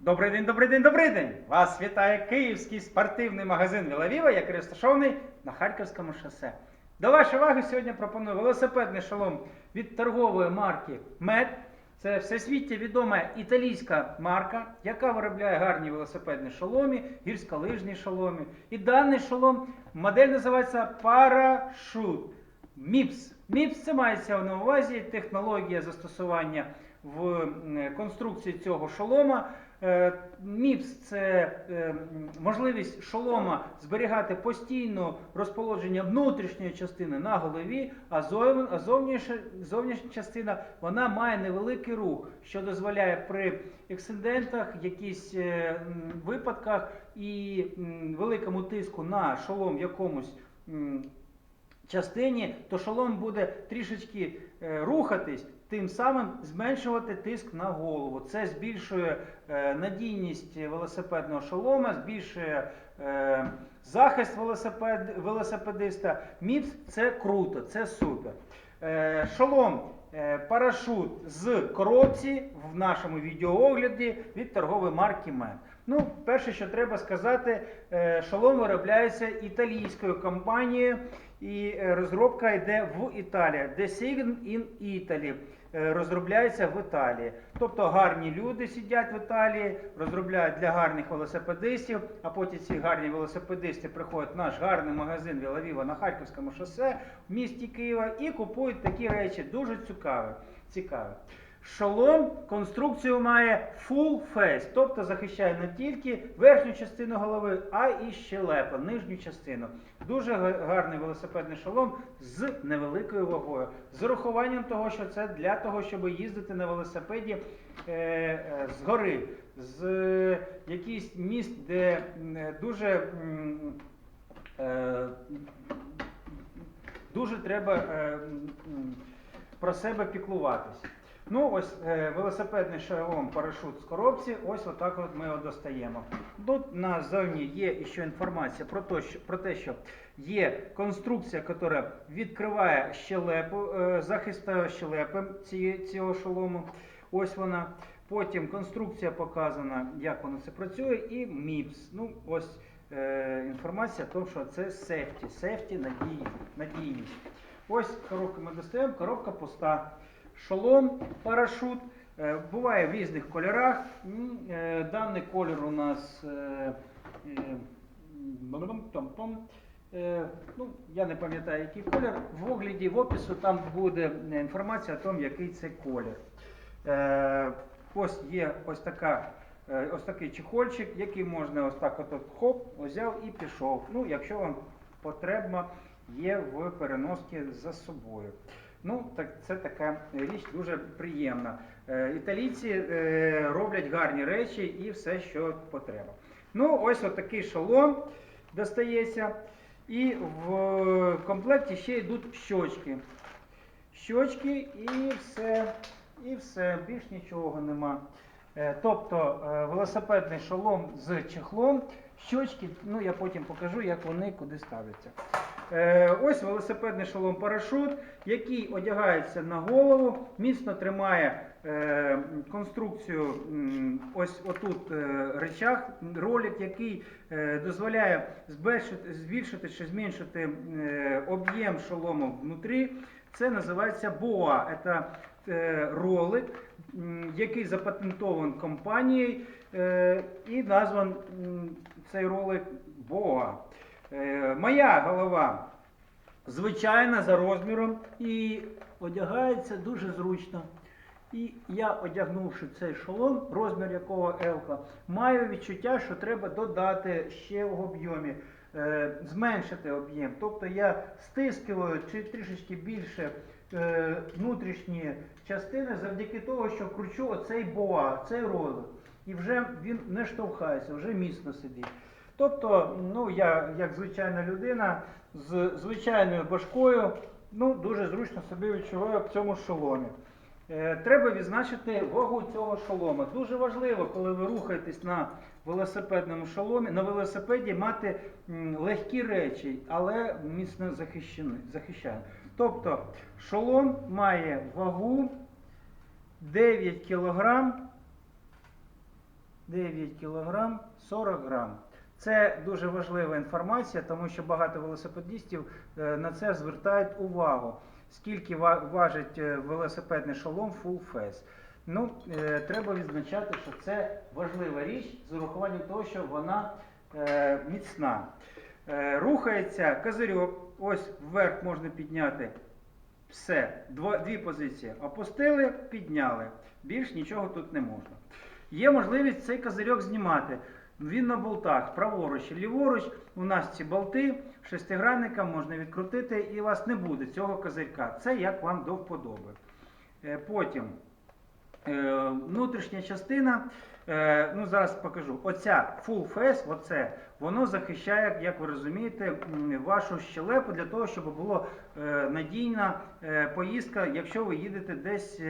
Добрий день, добрий день, добрий день! Вас вітає київський спортивний магазин Вілавіва, який розташований на Харківському шосе. До вашої уваги сьогодні пропоную велосипедний шолом від торгової марки MED. Це всесвітньо відома італійська марка, яка виробляє гарні велосипедні шоломи, гірськолижні шоломи. І даний шолом модель називається Parachute. MIPS. MIPS це мається на увазі технологія застосування в конструкції цього шолома. Е, MIPS це е, можливість шолома зберігати постійно розположення внутрішньої частини на голові, а зов- зовнішня, частина вона має невеликий рух, що дозволяє при ексцидентах, якісь е, випадках і великому тиску на шолом якомусь. частині, то шолом буде трішечки рухатись, тим самим зменшувати тиск на голову. Це збільшує е, надійність велосипедного шолома, збільшує е, захист велосипед, велосипедиста. МІПС це круто, це супер. Е, шолом. Парашут з коробці в нашому відеоогляді від торгової марки MEN. Ну, перше, що треба сказати, шолом виробляється італійською компанією, і е, розробка йде в Італії. Design in Italy е, розробляється в Італії. Тобто гарні люди сидять в Італії, розробляють для гарних велосипедистів, а потім ці гарні велосипедисти приходять в наш гарний магазин Вілавіва на Харківському шосе в місті Києва і купують такі речі. Дуже цікаві. Шолом конструкцію має full face, тобто захищає не тільки верхню частину голови, а і щелепа, нижню частину. Дуже гарний велосипедний шолом з невеликою вагою. З урахуванням того, що це для того, щоб їздити на велосипеді е, е, з гори, з е, якихось міст, де е, дуже. е, Дуже треба е, про себе піклуватися. Ну, ось е, велосипедний шолом парашут з коробці, ось отак от ми його достаємо. Тут назовні є ще інформація про те, що, про те, що є конструкція, яка відкриває щелепу, е, захист щелепи цієї- цього шолому. Ось вона. Потім конструкція показана, як воно це працює, і МІПС. Ну, ось е, інформація, про те, що це сефті, сефті, надійність. Ось коробку ми достаємо, коробка пуста. Шолом, парашут. е, Буває в різних кольорах. Е, Даний колір у нас е, ну, я не пам'ятаю, який колір. В огляді, в опису там буде інформація о тому, який це колір. Ось є ось така. Ось такий чехольчик, який можна ось так от хоп, взяв і пішов. Ну, якщо вам потрібно, є в переноски за собою. Ну, так це така річ дуже приємна. Е, італійці е, роблять гарні речі і все, що потреба. Ну, ось от такий шолом достається. І в комплекті ще йдуть щочки. Щочки і все. І все, більш нічого нема. Е, Тобто велосипедний шолом з чехлом, щочки, ну я потім покажу, як вони куди ставляться. Е, Ось велосипедний шолом парашут, який одягається на голову, міцно тримає е, конструкцію ось отут е, речах, ролик, який дозволяє збільшити, чи зменшити об'єм шолому внутрі. Це називається BOA. Це ролик, який запатентований компанією і назван цей ролик BOA. Е, Моя голова звичайна за розміром і одягається дуже зручно. І я, одягнувши цей шолом, розмір якого Елка, маю відчуття, що треба додати ще в об'ємі, е, зменшити об'єм. Тобто я стискую чи трішечки більше е, внутрішні частини завдяки того, що кручу оцей боа, цей ролик. І вже він не штовхається, вже міцно сидить. Тобто, ну я як звичайна людина з звичайною башкою, ну дуже зручно себе відчуваю в цьому шоломі. Е, Треба відзначити вагу цього шолома. Дуже важливо, коли ви рухаєтесь на велосипедному шоломі, на велосипеді мати легкі речі, але міцно захищені- Тобто шолом має вагу 9 кг 9 кг 40 грам. Це дуже важлива інформація, тому що багато велосипедистів е, на це звертають увагу. Скільки важить е, велосипедний шолом Full Face. Ну, е, треба відзначати, що це важлива річ з урахуванням того, що вона міцна. Рухається козирьок, ось вверх можна підняти. Все, дві позиції. Опустили, підняли. Більш нічого тут не можна. Є можливість цей козирьок знімати. Він на болтах, праворуч і ліворуч. У нас ці болти шестигранником можна відкрутити, і у вас не буде цього козирька. Це як вам до вподоби. Е, Потім е, внутрішня частина. е, Ну, зараз покажу. Оця full face, оце, воно захищає, як ви розумієте, вашу щелепу для того, щоб була надійна поїздка, якщо ви їдете десь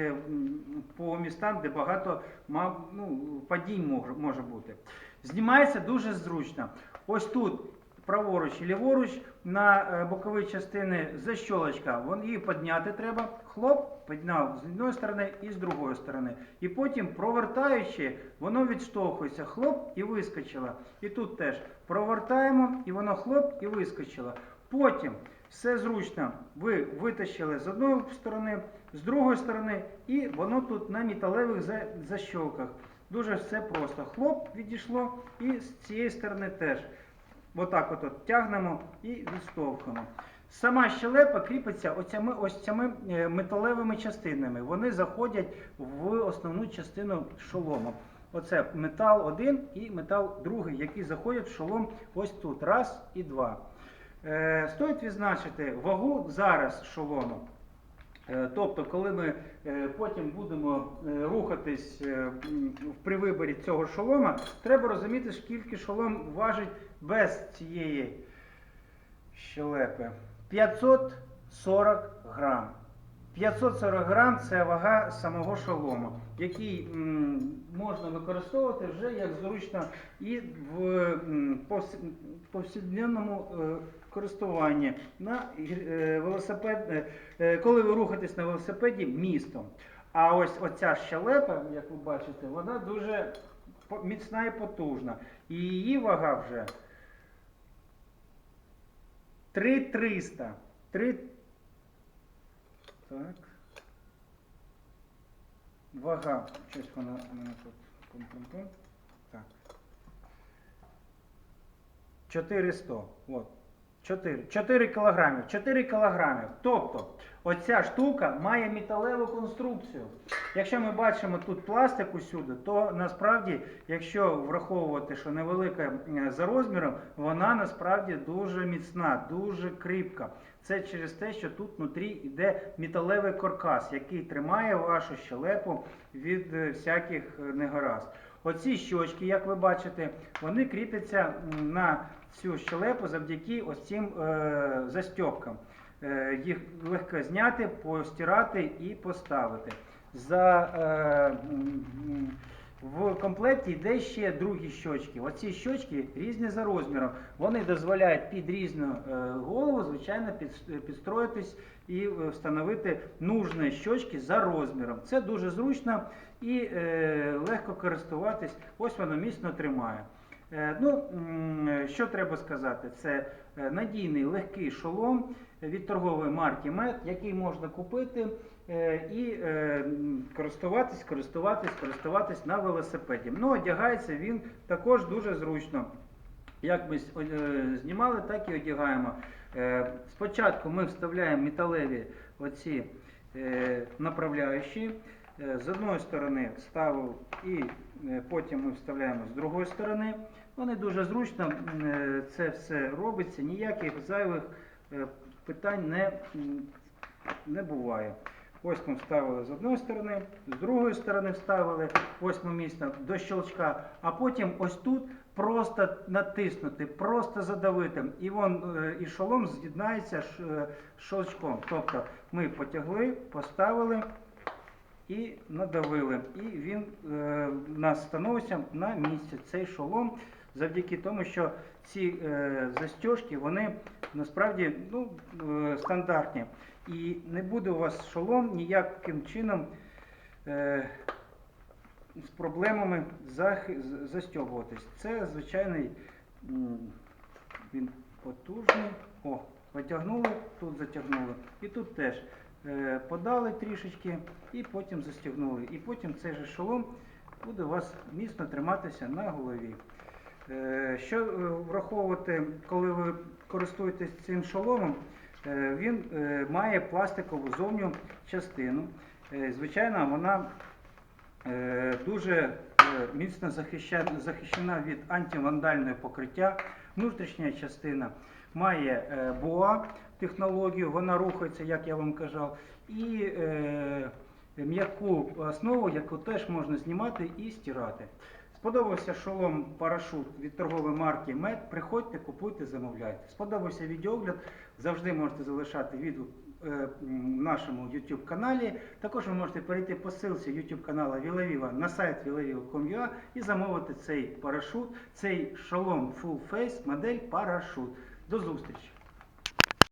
по містам, де багато ну, падінь може бути. Знімається дуже зручно. Ось тут праворуч і ліворуч на е, боковій частини защолочка. Вон її підняти треба. Хлоп, підняв з однієї сторони і з другої сторони. І потім, провертаючи, воно відштовхується. Хлоп і вискочило. І тут теж провертаємо, і воно хлоп і вискочило. Потім все зручно. Ви витащили з одної сторони, з другої сторони, і воно тут на металевих защолках. Дуже все просто. Хлоп відійшло, і з цієї сторони теж. Отак от, от тягнемо і відштовхуємо. Сама щелепа кріпиться оцями, ось цими е, металевими частинами. Вони заходять в основну частину шолома. Оце метал один і метал другий, які заходять в шолом ось тут. Раз і два. Е, стоїть відзначити вагу зараз шолому. Е, Тобто, коли ми е, потім будемо е, рухатись при виборі цього шолома, треба розуміти, скільки шолом важить без цієї щелепи. 540 грам. 540 грам це вага самого шолому, який можна використовувати вже як зручно і в повсякденному е, користуванні на е, велосипед, е, коли ви рухаєтесь на велосипеді містом. А ось оця щелепа, як ви бачите, вона дуже міцна і потужна. І її вага вже 3300. 3... Так. Вага. Щось вона у мене тут. Так. 400. От. 4, 4 кілограмів. 4 кілограмів. Тобто, оця штука має металеву конструкцію. Якщо ми бачимо тут пластик усюди, то насправді, якщо враховувати, що невелика е, за розміром, вона насправді дуже міцна, дуже кріпка. Це через те, що тут внутрі йде металевий каркас, який тримає вашу щелепу від е, всяких е, негаразд. Оці щочки, як ви бачите, вони кріпляться на цю щелепу завдяки ось цим е, застьопкам. Е, їх легко зняти, постирати і поставити. За, е, в комплекті йде ще другі щочки. Оці щочки різні за розміром. Вони дозволяють під різну е, голову, звичайно, підстроїтись і е, встановити нужні щочки за розміром. Це дуже зручно і е, легко користуватись. Ось воно міцно тримає. Ну, що треба сказати? Це надійний легкий шолом від торгової марки MED, який можна купити і е, користуватись, користуватись, користуватись на велосипеді. Ну, одягається він також дуже зручно. Як ми е, знімали, так і одягаємо. Е, Спочатку ми вставляємо металеві оці е, направляючі. Е, З одної сторони ставив і е, потім ми вставляємо з другої сторони. Вони дуже зручно е, це все робиться, ніяких зайвих е, питань не, не буває. Ось ми вставили з одної сторони, з другої сторони вставили, ось ми міцно до щелчка, а потім ось тут просто натиснути, просто задавити, і вон е, і шолом з'єднається е, з щелчком. Тобто ми потягли, поставили і надавили. І він е, нас становиться на місці. Цей шолом завдяки тому, що ці е, застіжки, вони насправді ну, е, стандартні. І не буде у вас шолом ніяким чином е, з проблемами застьобуватись. Це звичайний він потужний. О, потягнули, тут затягнули. І тут теж е, подали трішечки і потім застягнули. І потім цей же шолом буде у вас міцно триматися на голові. Е, Що е, враховувати, коли ви користуєтесь цим шоломом, він е, має пластикову зовню частину. Е, Звичайно, вона е, дуже е, міцно захищена, від антивандального покриття. Внутрішня частина має е, БОА технологію, вона рухається, як я вам казав, і е, м'яку основу, яку теж можна знімати і стирати. Сподобався шолом парашут від торгової марки МЕД. Приходьте, купуйте, замовляйте. Сподобався відеогляд. Завжди можете залишати е, в нашому YouTube каналі. Також ви можете перейти по ссылці YouTube каналу Вілавіва на сайт vilaviva.com.ua і замовити цей парашут, цей шолом Full Face модель парашут. До зустрічі!